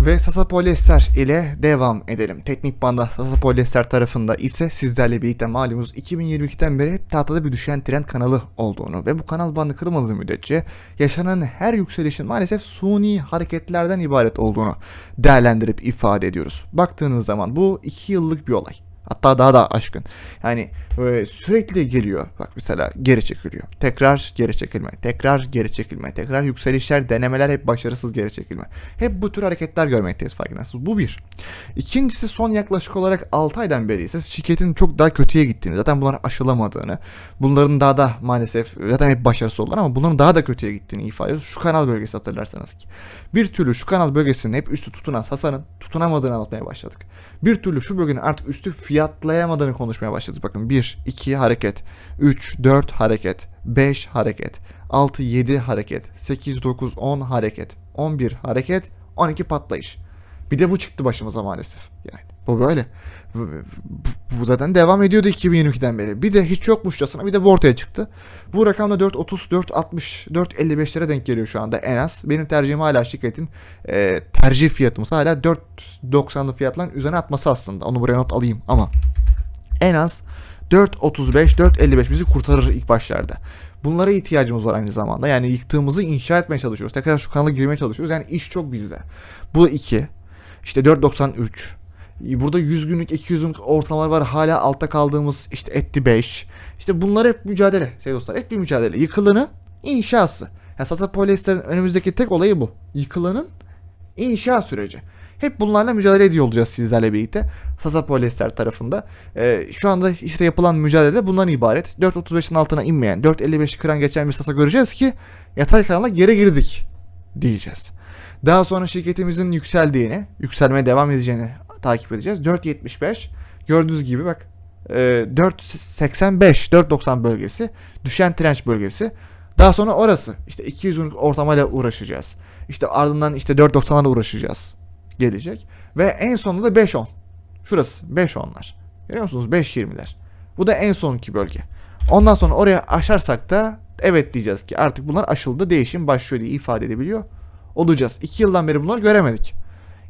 Ve Sasa Polyester ile devam edelim. Teknik Banda Sasa Polyester tarafında ise sizlerle birlikte malumunuz 2022'den beri hep tahtada bir düşen trend kanalı olduğunu ve bu kanal bandı kırılmadığı müddetçe yaşanan her yükselişin maalesef suni hareketlerden ibaret olduğunu değerlendirip ifade ediyoruz. Baktığınız zaman bu 2 yıllık bir olay. Hatta daha da aşkın. Yani e, sürekli geliyor. Bak mesela geri çekiliyor. Tekrar geri çekilme. Tekrar geri çekilme. Tekrar yükselişler, denemeler hep başarısız geri çekilme. Hep bu tür hareketler görmekteyiz farkındasınız. Bu bir. İkincisi son yaklaşık olarak 6 aydan beri ise şirketin çok daha kötüye gittiğini, zaten bunları aşılamadığını, bunların daha da maalesef zaten hep başarısız oldular ama bunların daha da kötüye gittiğini ifade ediyoruz. Şu kanal bölgesi hatırlarsanız ki. Bir türlü şu kanal bölgesinin hep üstü tutunan Hasan'ın tutunamadığını anlatmaya başladık. Bir türlü şu bölgenin artık üstü fiyatlayamadığını konuşmaya başladık. Bakın 1, 2 hareket, 3, 4 hareket, 5 hareket, 6, 7 hareket, 8, 9, 10 hareket, 11 hareket, 12 patlayış. Bir de bu çıktı başımıza maalesef. Yani bu böyle. Bu, bu- zaten devam ediyordu 2022'den beri. Bir de hiç yokmuşçasına bir de bu ortaya çıktı. Bu rakam da 4.30, 4.60, 4.55'lere denk geliyor şu anda en az. Benim tercihim hala şirketin e, tercih fiyatımız hala 4.90'lı fiyatların üzerine atması aslında. Onu buraya not alayım ama en az 4.35, 4.55 bizi kurtarır ilk başlarda. Bunlara ihtiyacımız var aynı zamanda. Yani yıktığımızı inşa etmeye çalışıyoruz. Tekrar şu kanala girmeye çalışıyoruz. Yani iş çok bizde. Bu 2. İşte 4.93. Burada 100 günlük 200 günlük ortalamalar var. Hala altta kaldığımız işte etti 5. İşte bunlar hep mücadele sevgili dostlar. Hep bir mücadele. Yıkılanı inşası. Yani Sasa Polyester'in önümüzdeki tek olayı bu. Yıkılanın inşa süreci. Hep bunlarla mücadele ediyor olacağız sizlerle birlikte. Sasa Polyester tarafında. Ee, şu anda işte yapılan mücadele bundan ibaret. 4.35'in altına inmeyen, 4.55'i kıran geçen bir Sasa göreceğiz ki yatay kanala geri girdik diyeceğiz. Daha sonra şirketimizin yükseldiğini, yükselmeye devam edeceğini takip edeceğiz. 4.75 gördüğünüz gibi bak e, 4.85, 4.90 bölgesi, düşen trenç bölgesi. Daha sonra orası işte 200 günlük ortalamayla uğraşacağız. İşte ardından işte 4.90'larla uğraşacağız. Gelecek. Ve en sonunda da 5.10. Şurası 5.10'lar. Görüyor musunuz? 5.20'ler. Bu da en sonki bölge. Ondan sonra oraya aşarsak da evet diyeceğiz ki artık bunlar aşıldı değişim başlıyor diye ifade edebiliyor olacağız. 2 yıldan beri bunları göremedik.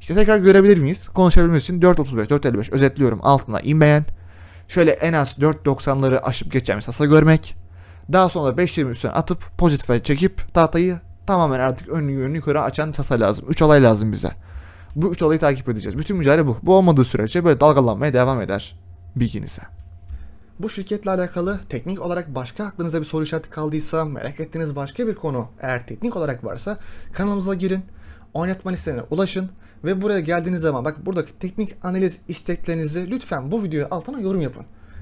İşte tekrar görebilir miyiz? Konuşabilmemiz için 4.35, 4.55 özetliyorum altına inmeyen. Şöyle en az 4.90'ları aşıp geçeceğimiz hasa görmek. Daha sonra 5.20 üstüne atıp pozitife çekip tahtayı tamamen artık önlü yönlü yukarı açan tasa lazım. 3 olay lazım bize. Bu 3 olayı takip edeceğiz. Bütün mücadele bu. Bu olmadığı sürece böyle dalgalanmaya devam eder. Bilginize. Bu şirketle alakalı teknik olarak başka aklınıza bir soru işareti kaldıysa, merak ettiğiniz başka bir konu eğer teknik olarak varsa kanalımıza girin, oynatma listelerine ulaşın ve buraya geldiğiniz zaman bak buradaki teknik analiz isteklerinizi lütfen bu videoya altına yorum yapın.